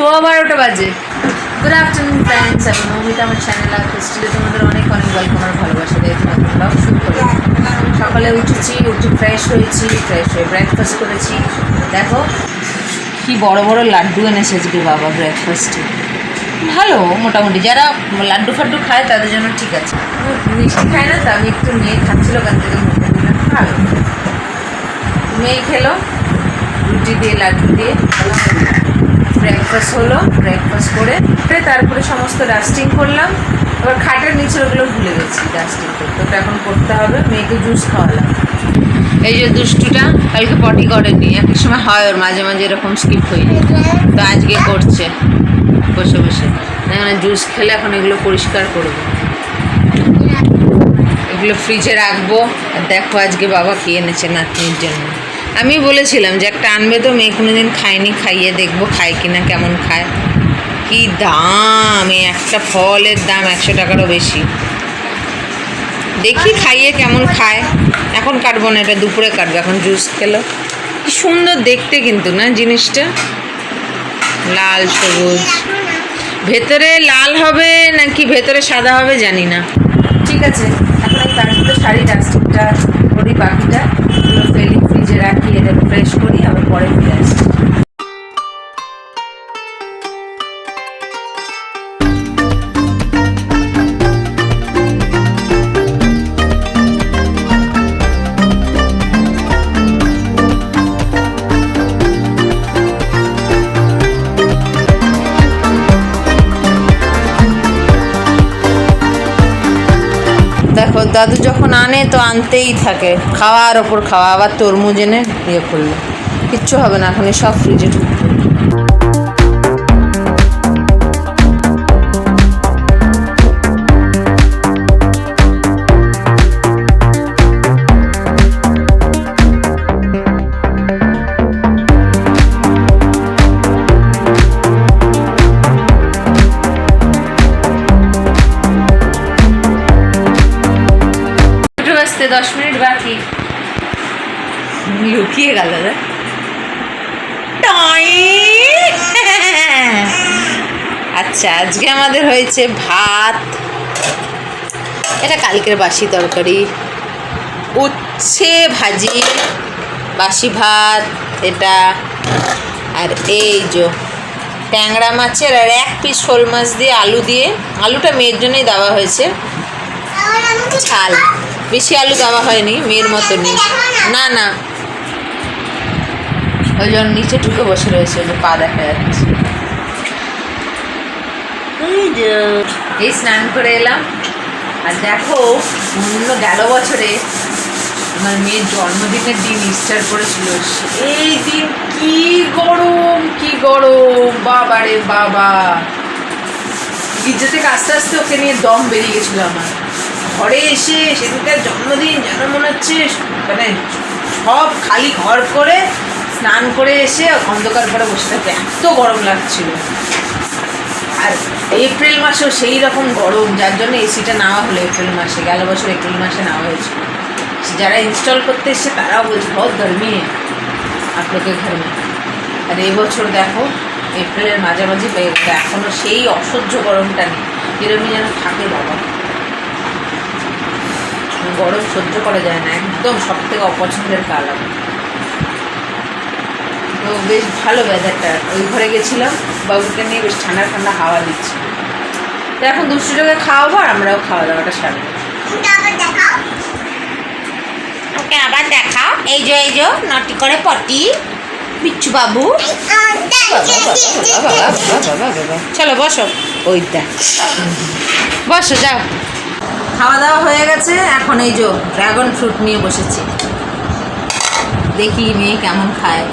সোয়া বারোটা বাজে। Good afternoon friends আমি মৌমিতা, আমার চ্যানেল আর ফেস্টিভে তোমাদের অনেক অনেক গল্প আমার ভালোবাসা দিয়ে নতুন ব্লগ শুরু করি। সকালে উঠেছি, উঠে ফ্রেশ হয়েছি ফ্রেশ হয়ে ব্রেকফাস্ট করেছি। দেখো, কি বড় বড় লাড্ডু এনেছে আজকে বাবা ব্রেকফাস্টে ভালো, মোটামুটি। যারা লাড্ডু ফাড্ডু খায়, তাদের জন্য ঠিক আছে। মিষ্টি খাই না, তো আমি একটু মেয়ে খাচ্ছিল, ওখান থেকে মুখে দিলাম ভালো। মেয়ে খেলো, রুটি দিয়ে, লাড্ডু দিয়ে। ব্রেকফাস্ট হলো ব্রেকফাস্ট করে তারপরে সমস্ত ডাস্টিং করলাম। এবার খাটের নিচে ওগুলো ভুলে গেছি ডাস্টিং করতে। ওটা এখন করতে হবে, মেয়েকে জুস খাওয়ালাম। এই যে দুষ্টুটা, কালকে পটি করেনি। এক সময় হয় ওর, মাঝে মাঝে এরকম স্কিপ হয়ে যায়। তো আজকে করছে, বসে বসে। মানে জুস খেলে এখন এগুলো পরিষ্কার করব। এগুলো ফ্রিজে রাখব। আর দেখো আজকে বাবা কি এনেছে নাতনির জন্য। আমি বলেছিলাম যে একটা আনবে তো মেয়ে কোনো দিন খায়নি, খাইয়ে দেখব খায় কিনা, কেমন খায়। কি দাম, এই একটা ফলের দাম একশো টাকারও বেশি। দেখি খাইয়ে কেমন খায়। এখন কাটবো না, এটা দুপুরে কাটবো, এখন জুস খেলো। কি সুন্দর দেখতে কিন্তু, না জিনিসটা? লাল, সবুজ। ভেতরে লাল হবে নাকি ভেতরে সাদা হবে জানি না। ঠিক আছে, এখন তার সাথে শাড়ি করি বাকিটা। রাখি এটা ফ্রেশ করি আবার পরে ফিরে আসি। দেখো দাদু যখন আনে তো আনতেই থাকে। খাওয়ার ওপর খাওয়া, আবার তরমুজ এনে ইয়ে করল। কিচ্ছু হবে না, এখন সব ফ্রিজে ঢুকবে লুকিয়ে গেল আচ্ছা আজকে আমাদের হয়েছে ভাত। এটা কালকের বাসি তরকারি। উচ্ছে ভাজি বাসি ভাত এটা। আর এই যে ট্যাংরা মাছের আর এক পিস শোল মাছ দিয়ে আলু দিয়ে। আলুটা মেয়ের জন্যই দেওয়া হয়েছে। ঝাল। বেশি আলু দেওয়া হয়নি মেয়ের মতনই। না না ওই জন্য নিচে ঢুকে বসে রয়েছে যে পা দেখা যাচ্ছে। এই স্নান করে এলাম। আর দেখো অন্য গেল বছরে আমার মেয়ের জন্মদিনের দিন ইস্টার পড়েছিল এই দিন কি গরম কি গরম বাবা রে বাবা। গির্জা থেকে আস্তে আস্তে ওকে নিয়ে দম বেরিয়ে গেছিল আমার। ঘরে এসে সেদিনকার জন্মদিন যেন মনে হচ্ছে মানে সব খালি ঘর করে স্নান করে এসে অন্ধকার করে বসে থাকে। এত গরম লাগছিল। আর এপ্রিল মাসেও সেই রকম গরম, যার জন্য এসিটা নেওয়া হলো এপ্রিল মাসে, গেল বছর এপ্রিল মাসে নেওয়া হয়েছিল। যারা ইনস্টল করতে এসছে, তারাও বলছে, বহুত গরমি আপ লোকের ঘর মে। আর এবছর দেখো, এপ্রিলের মাঝামাঝি পেয়ে গেছে এখনও সেই অসহ্য গরমটা নেই এরকমই যেন থাকে বাবা। গরম সহ্য করা যায় না, একদম সব থেকে অপছন্দের কাল আমার। তো বেশ ভালো ওয়েদারটা ওই ঘরে গেছিলাম বাবুকে নিয়ে বেশ ঠান্ডা ঠান্ডা হাওয়া দিচ্ছে। তো এখন দুষ্টুটাকে খাওয়াবো আর আমরাও খাওয়া দাওয়াটা সারবো। ওকে আবার দেখাও। এই যে এই যে নটি করে পটি। বিচ্ছু বাবু। চলো বসো। ওই দেখ। বসো যাও। খাওয়া দাওয়া হয়ে গেছে। এখন এই যে ড্রাগন ফ্রুট নিয়ে বসেছি। দেখি মেয়ে কেমন খায়।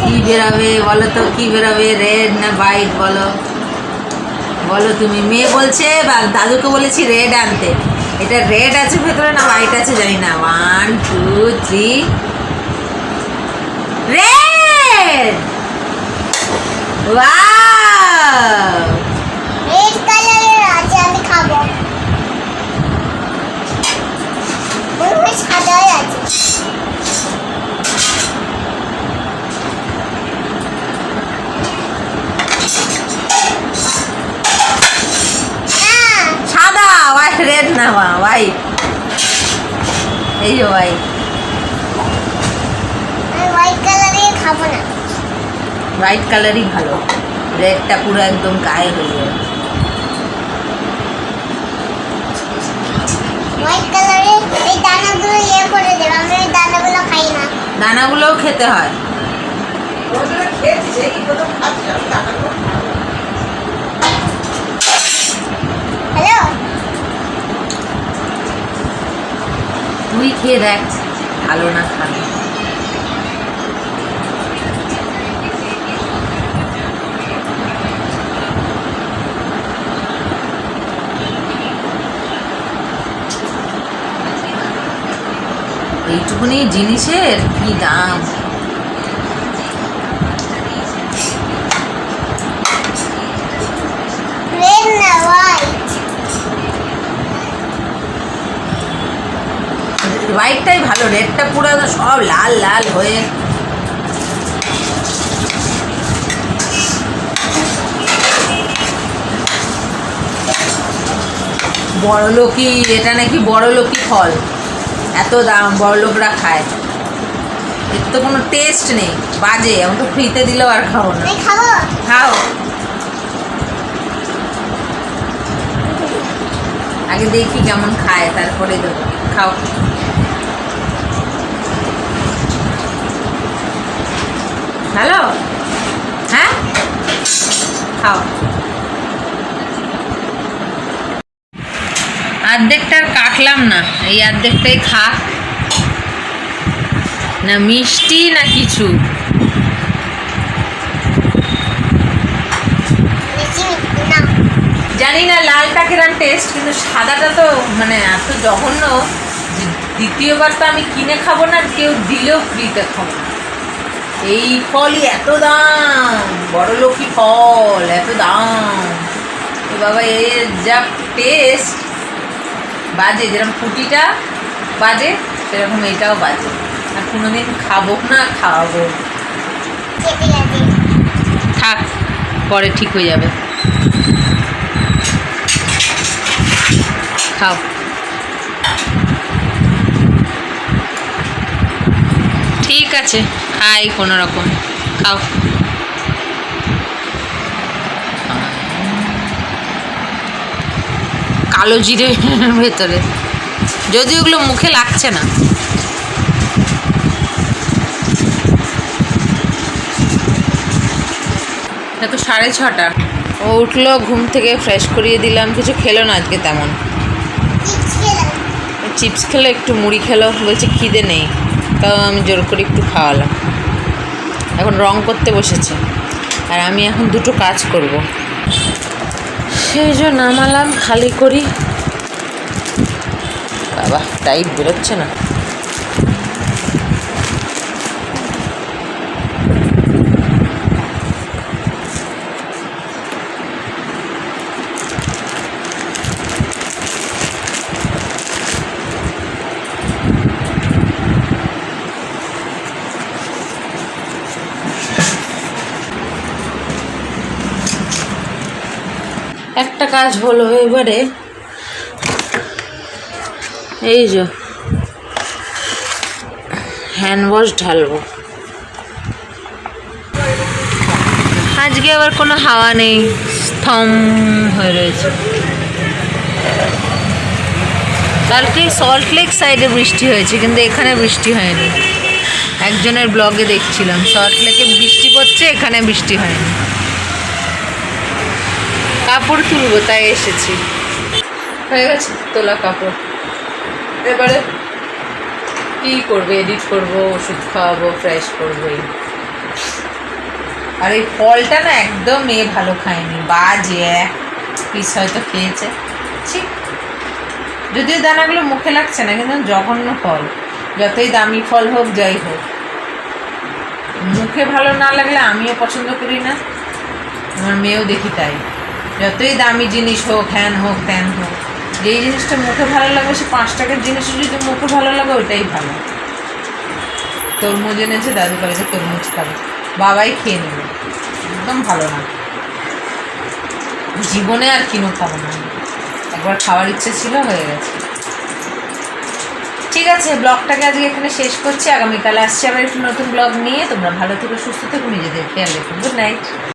কি বেরাবে বলো তো, কি বেরাবে? রেড না হোয়াইট বলো? বলো তুমি। মেয়ে বলছে, বা দাদুকে বলেছি রেড আনতে। এটা রেড আছে ভেতরে না হোয়াইট আছে জানি না। One two three red wow red কালারের আছে আমি খাব মনে হয় সাদাই আছে হোয়াইট এই যে হোয়াইট আমি হোয়াইট খাব না। হোয়াইট কালারই ভালো। রেডটা পুরো একদম গায়ে হয়ে যাবে। দানাগুলো ইয়ে দানাগুলোও খেতে হয়। হ্যালো তুই খেয়ে দেখ ভালো না খাবে এইটুকুনি জিনিসের কি দাম রেড না হোয়াইট হোয়াইটটাই ভালো রেডটা পুরো সব লাল লাল হয়ে। বড় লোকই এটা নাকি বড় লোকই ফল। এত দাম বড় লোকরা খায়। এর তো কোনো টেস্ট নেই বাজে আমাকে ফ্রিতে দিলেও আর খাব না। খাও। আগে দেখি কেমন খায় তারপরে দেবো। খাও হ্যালো হ্যাঁ খাও অর্ধেকটা আর কাটলাম না, এই অর্ধেকটাই খা। না মিষ্টি না কিছু। জানি না লালটা কিরম টেস্ট কিন্তু সাদাটা তো মানে এত জঘন্য দ্বিতীয়বার তো আমি কিনে খাব না, কেউ দিলেও ফ্রিতে খাব না। এই ফলই এত দাম, বড় লোকই ফল, এত দাম। তো বাবা, এর যা টেস্ট বাজে, যেরকম ফুটিটা বাজে, সেরকম এটাও বাজে। আর কোনোদিন খাব না খাওয়াবো থাক, পরে ঠিক হয়ে যাবে। খাও। ঠিক আছে। খাই কোনো রকম। খাও। কালো জিরে ভেতরে। যদি ওগুলো মুখে লাগছে না। দেখো সাড়ে ছটা। ও উঠল ঘুম থেকে ফ্রেশ করিয়ে দিলাম। কিছু খেলো না আজকে তেমন। চিপস চিপস খেলো একটু মুড়ি খেলো। বলছে খিদে নেই। তাও আমি জোর করে একটু খাওয়ালাম। এখন রং করতে বসেছে। আর আমি এখন দুটো কাজ করব। সেই জন্য নামালাম, খালি করি। বাবা, টাইট বেরোচ্ছে না। একটা কাজ হলো এবারে। এই যে হ্যান্ড ওয়াশ ঢালবো। আজকে আবার কোনো হাওয়া নেই স্তম হয়ে রয়েছে। কালকে সল্ট লেক সাইডে বৃষ্টি হয়েছে, কিন্তু এখানে বৃষ্টি হয়নি। একজনের ব্লগে দেখছিলাম সল্ট লেকে বৃষ্টি পড়ছে, এখানে বৃষ্টি হয়নি। কাপড় তুলবো, তাই এসেছি। হয়ে গেছে তোলা কাপড়। এবারে কী করবে এডিট করব, ওষুধ খাওয়াবো ফ্রেশ করব এই আর এই ফলটা না একদম এ ভালো খায়নি, বাজে এক পিস হয়তো খেয়েছে। ঠিক যদিও দানাগুলো মুখে লাগছে না, কিন্তু জঘন্য ফল। যতই দামি ফল হোক, যাই হোক। মুখে ভালো না লাগলে আমিও পছন্দ করি না। আমার মেয়েও দেখি তাই। যতই দামি জিনিস হোক, হ্যান হোক, ত্যান হোক, যেই জিনিসটা মুখে ভালো লাগবে সে পাঁচ টাকার জিনিসও যদি মুখে ভালো লাগে, ওইটাই ভালো। তরমুজ এনেছে, দাদু বাড়িতে তরমুজ খাবে। বাবাই খেয়ে নেবে। একদম ভালো না। জীবনে আর কিনো খাব না। একবার খাওয়ার ইচ্ছে ছিল, হয়ে গেছে। ঠিক আছে, ব্লগটাকে আজকে এখানে শেষ করছি। আগামীকাল আসছি আবার একটু নতুন ব্লগ নিয়ে। তোমরা ভালো থেকো, সুস্থ থেকো, নিজেদের খেয়াল রেখো। Good night